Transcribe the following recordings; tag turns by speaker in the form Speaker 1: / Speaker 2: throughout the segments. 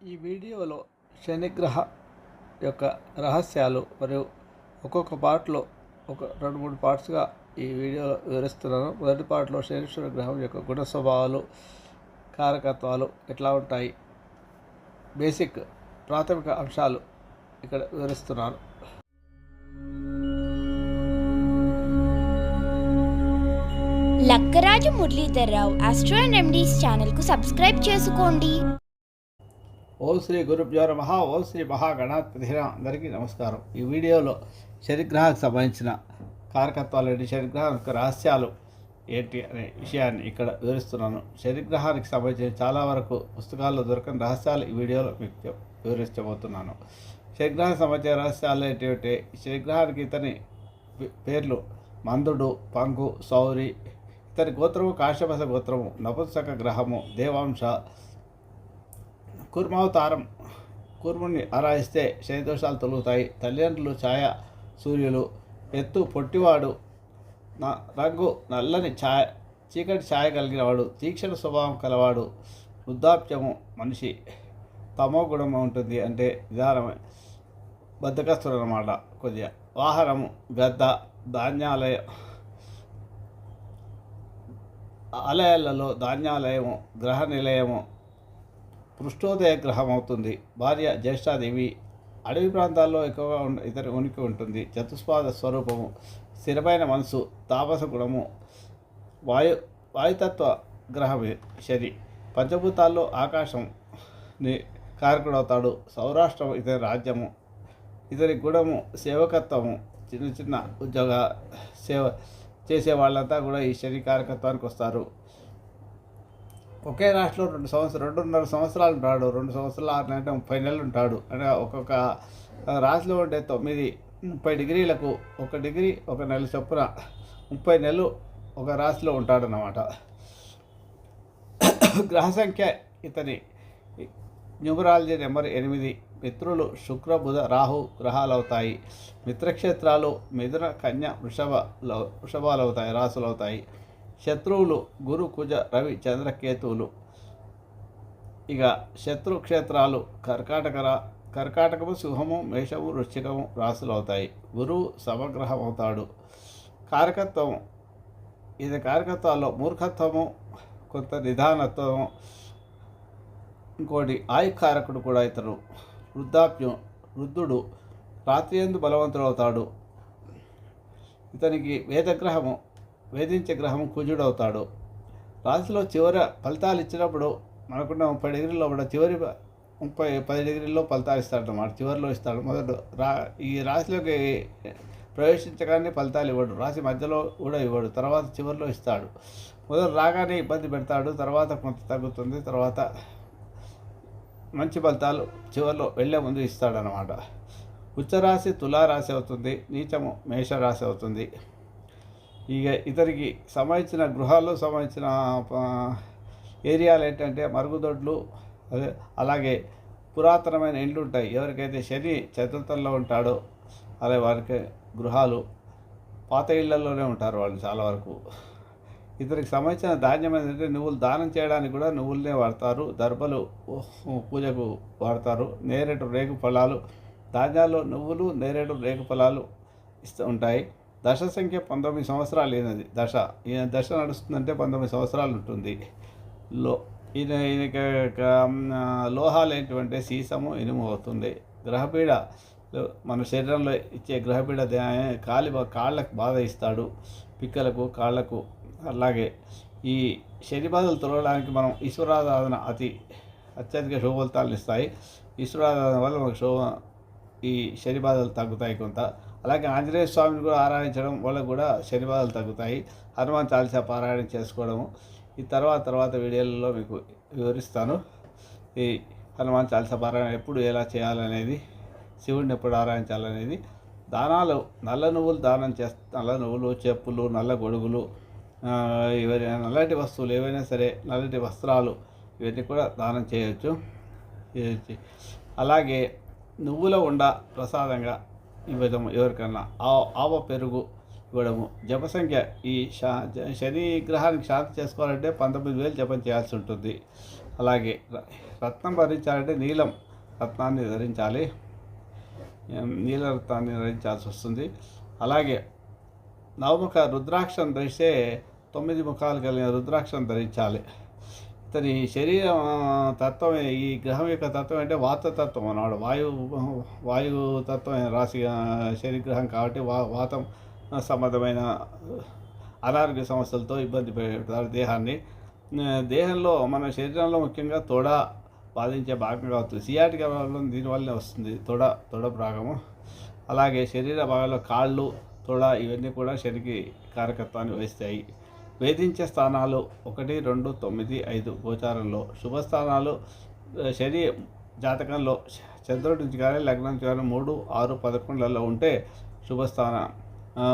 Speaker 1: ఈ వీడియోలో శనిగ్రహ యొక్క రహస్యాలు మరియు ఒక్కొక్క పార్ట్లో ఒక రెండు మూడు పార్ట్స్గా ఈ వీడియోలో వివరిస్తున్నాను. మొదటి పార్ట్లో శనీశ్వర గ్రహం యొక్క గుణ స్వభావాలు కారకత్వాలు ఎట్లా ఉంటాయి? బేసిక్ ప్రాథమిక అంశాలు ఇక్కడ వివరిస్తున్నాను.
Speaker 2: Lakkaraju Muralidhar Rao astro and MDs ఛానల్కు సబ్స్క్రైబ్ చేసుకోండి.
Speaker 1: ఓం శ్రీ గురుభ్యో నమ. ఓం శ్రీ మహాగణాధిపతి అందరికీ నమస్కారం. ఈ వీడియోలో శనిగ్రహానికి సంబంధించిన కారకత్వాలు ఏంటి శనిగ్రహం యొక్క రహస్యాలు ఏంటి అనే విషయాన్ని ఇక్కడ వివరిస్తున్నాను. శనిగ్రహానికి సంబంధించిన చాలా వరకు పుస్తకాల్లో దొరకని రహస్యాలు ఈ వీడియోలో మీకు వివరించబోతున్నాను. శనిగ్రహానికి సంబంధించిన రహస్యాలు ఏంటంటే శనిగ్రహానికి ఇతని పేర్లు మందుడు పంగు సౌరి ఇతని గోత్రము కాశ్యపస గోత్రము నపుంసక గ్రహము దేవాంశ కూర్మావతారం కూర్ముని ఆరాధిస్తే శనిదోషాలు తొలుగుతాయి. తల్లిదండ్రులు ఛాయ సూర్యులు. ఎత్తు పొట్టివాడు. నా రంగు నల్లని ఛాయ చీకటి ఛాయ కలిగినవాడు తీక్షణ స్వభావం కలవాడు. వృద్ధాప్యము మనిషి. తమో గుణము ఉంటుంది అంటే నిదానమే. బద్దకస్తుడు అనమాట కొద్దిగా. వాహనము గద్ద ధాన్యాలయ. ఆలయాలలో ధాన్యాలయము గ్రహ నిలయము. పృష్ఠోదయ గ్రహం అవుతుంది భార్య జ్యేష్ఠాదేవి అడవి ప్రాంతాల్లో ఎక్కువగా ఉండ ఇతని ఉనికి ఉంటుంది. చతుస్పాద స్వరూపము స్థిరమైన మనసు తాపస గుణము వాయు వాయుతత్వ గ్రహమే శని. పంచభూతాల్లో ఆకాశంని కారకుడవుతాడు. సౌరాష్ట్రం ఇతని రాజ్యము ఇతని గుణము సేవకత్వము చిన్న చిన్న ఉద్యోగ సేవ చేసే వాళ్ళంతా కూడా ఈ శని కారకత్వానికి వస్తారు. ఒకే రాష్ట్రంలో రెండు సంవత్సరం రెండున్నర సంవత్సరాలు ఉంటాడు రెండు సంవత్సరాలు ఆరు నెలలు ముప్పై నెలలు ఉంటాడు. అంటే ఒక్కొక్క రాశిలో ఉండే తొమ్మిది ముప్పై డిగ్రీలకు ఒక డిగ్రీ ఒక నెల చొప్పున ముప్పై నెలలు ఒక రాశిలో ఉంటాడన్నమాట. గ్రహ సంఖ్య ఇతని న్యూమరాలజీ నెంబర్ ఎనిమిది. మిత్రులు శుక్ర బుధ రాహు గ్రహాలు అవుతాయి మిత్రక్షేత్రాలు మిథున కన్య వృషభ వృషభాలు అవుతాయి రాసులు అవుతాయి శత్రువులు గురు కుజ రవి చంద్ర కేతువులు ఇక శత్రు క్షేత్రాలు కర్కాటక రా కర్కాటకము సింహము మేషము వృశ్చికము రాసులు అవుతాయి గురువు సమగ్రహం అవుతాడు కారకత్వం ఇది కారకత్వాల్లో మూర్ఖత్వము కొంత నిదానత్వము ఇంకోటి ఆయుకారకుడు కూడా ఇతను వృద్ధాప్యం వృద్ధుడు రాత్రి ఎందు బలవంతుడు అవుతాడు ఇతనికి వేదగ్రహము వేధించే గ్రహం కుజుడు అవుతాడు రాశిలో చివరి ఫలితాలు ఇచ్చినప్పుడు మనకున్న ముప్పై డిగ్రీలో కూడా చివరి ముప్పై పది డిగ్రీల్లో ఫలితాలు ఇస్తాడు అన్నమాట చివరిలో ఇస్తాడు. మొదట రా ఈ రాశిలోకి ప్రవేశించగానే ఫలితాలు ఇవ్వడు. రాశి మధ్యలో కూడా ఇవ్వడు. తర్వాత చివరిలో ఇస్తాడు. మొదట రాగానే ఇబ్బంది పెడతాడు. తర్వాత కొంత తగ్గుతుంది. తర్వాత మంచి ఫలితాలు చివరిలో వెళ్ళే ముందు ఇస్తాడనమాట ఉచ్చరాశి తులారాశి అవుతుంది. నీచము మేషరాశి అవుతుంది. ఇక ఇతనికి సంబంధించిన గృహాల్లో సంబంధించిన ఏరియాలు ఏంటంటే మరుగుదొడ్లు అదే అలాగే పురాతనమైన ఇండ్లు ఉంటాయి. ఎవరికైతే శని చతుర్థంలో ఉంటాడో అలాగే వారికి గృహాలు పాత ఇళ్ళలోనే ఉంటారు వాళ్ళు చాలా వరకు. ఇతనికి సంబంధించిన ధాన్యం ఏంటంటే నువ్వులు దానం చేయడానికి కూడా నువ్వులనే వాడతారు. దర్భలు పూజకు వాడతారు. నేరేడు రేగు ఫలాలు ధాన్యాల్లో నువ్వులు నేరేడు రేగు ఫలాలు ఇస్తూ ఉంటాయి. దశ సంఖ్య పంతొమ్మిది సంవత్సరాలు అయినది దశ. ఈయన దశ నడుస్తుందంటే పంతొమ్మిది సంవత్సరాలు ఉంటుంది. లో ఈయన ఈయనకి లోహాలు ఏంటంటే సీసము ఇనుము అవుతుంది. గ్రహపీడ మన శరీరంలో ఇచ్చే గ్రహపీడ కాలి కాళ్ళకు బాధ ఇస్తాడు. పిక్కలకు కాళ్ళకు అలాగే ఈ శని బాధలు తొలగడానికి మనం ఈశ్వరారాధన అతి అత్యధిక శోభలతాలను ఇస్తాయి. ఈశ్వరారాధన వల్ల మనకు శోభ ఈ శని బాధలు తగ్గుతాయి కొంత. అలాగే ఆంజనేయ స్వామిని కూడా ఆరాధించడం వల్ల కూడా శని బాధలు తగ్గుతాయి. హనుమాన్ చాలీసా పారాయణం చేసుకోవడము. ఈ తర్వాత తర్వాత వీడియోలలో మీకు వివరిస్తాను. ఈ హనుమాన్ చాలీసా పారాయణ ఎప్పుడు ఎలా చేయాలనేది శివుడిని ఎప్పుడు ఆరాధించాలనేది. దానాలు నల్ల నువ్వులు దానం చేస్త నల్ల నువ్వులు చెప్పులు నల్ల గొడుగులు ఎవరైనా నల్లటి వస్తువులు ఏవైనా సరే నల్లటి వస్త్రాలు ఇవన్నీ కూడా దానం చేయవచ్చు చేయొచ్చు అలాగే నువ్వుల ఉండ ప్రసాదంగా ఇవ్వడము ఎవరికన్నా. ఆవ ఆవ పెరుగు ఇవ్వడము. జప సంఖ్య ఈ శా జ- శని గ్రహానికి శాంతి చేసుకోవాలంటే పంతొమ్మిది వేలు జపం చేయాల్సి ఉంటుంది. అలాగే ర- రత్నం భరించాలంటే నీలం రత్నాన్ని ధరించాలి. నీల రత్నాన్ని ధరించాల్సి వస్తుంది. అలాగే నవముఖ రుద్రాక్షను ధరిస్తే తొమ్మిది ముఖాలు కలిగిన రుద్రాక్షను ధరించాలి. ఇతని శరీరం తత్వం ఈ గ్రహం యొక్క తత్వం అంటే వాతతత్వం అన్నాడు. వాయు వాయు తత్వం రాశి ఆ, శనిగ్రహం కాబట్టి వా వాతం సంబంధమైన అనారోగ్య సమస్యలతో ఇబ్బంది పెడతారు దేహాన్ని. దేహంలో మన శరీరంలో ముఖ్యంగా తొడ బాధించే భాగం కావచ్చు. సియాటిక ప్రాబ్లం దీనివల్లనే వస్తుంది. తొడ తొడ భాగము. అలాగే శరీర భాగంలో కాళ్ళు తొడ ఇవన్నీ కూడా శనికి కారకత్వాన్ని వహిస్తాయి. వేధించే స్థానాలు ఒకటి రెండు తొమ్మిది ఐదు గోచారంలో శుభస్థానాలు శని జాతకంలో చంద్రుడి నుంచి కానీ లగ్నం నుంచి కానీ మూడు ఆరు పదకొండులలో ఉంటే శుభస్థాన ఆ,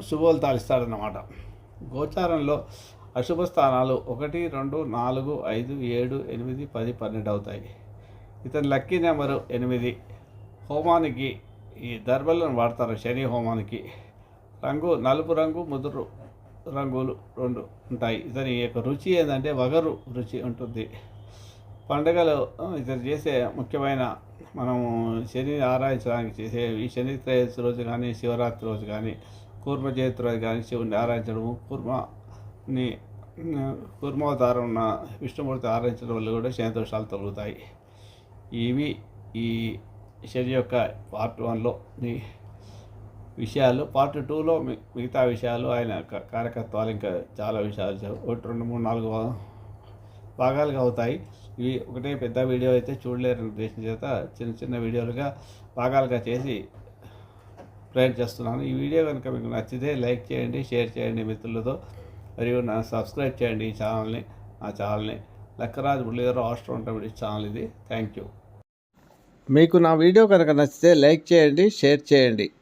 Speaker 1: శుభఫలితాలు ఇస్తాడన్నమాట. గోచారంలో అశుభ స్థానాలు ఒకటి రెండు నాలుగు ఐదు ఏడు ఎనిమిది పది పన్నెండు అవుతాయి. ఇతని లక్కీ నెంబరు ఎనిమిది. హోమానికి ఈ దర్బలను వాడతారు శని హోమానికి. రంగు నలుపు రంగు ముదురు రంగులు రెండు ఉంటాయి. ఇతని యొక్క రుచి ఏంటంటే వగరు రుచి ఉంటుంది. పండుగలు ఇతను చేసే ముఖ్యమైన మనము శని ఆరాధించడానికి చేసే ఈ శని త్రయోదశి రోజు కానీ శివరాత్రి రోజు కానీ కూర్మ జయంతి రోజు కానీ శివుని ఆరాధించడము కూర్మని కూర్మావతారం ఉన్న విష్ణుమూర్తి ఆరాధించడం వల్ల కూడా శని దోషాలు తొలుగుతాయి. ఇవి ఈ శని యొక్క పార్ట్ వన్లో విషయాలు. పార్ట్ టూలో మిగతా విషయాలు ఆయన క- ఇంకా చాలా విషయాలు ఒకటి రెండు మూడు నాలుగు భాగాలుగా అవుతాయి. ఇవి ఒకటే పెద్ద వీడియో అయితే చూడలేరు ఉద్దేశం చేత చిన్న చిన్న వీడియోలుగా భాగాలుగా చేసి ప్రయత్నం చేస్తున్నాను. ఈ వీడియో కనుక మీకు నచ్చితే లైక్ చేయండి షేర్ చేయండి మిత్రులతో. మరియు నా సబ్స్క్రైబ్ చేయండి ఈ ఛానల్ని నా ఛానల్ని. లక్కరాజు మురళీధర్ ఉంటాం ఛానల్ ఇది. Thank you. మీకు నా వీడియో కనుక నచ్చితే లైక్ చేయండి షేర్ చేయండి.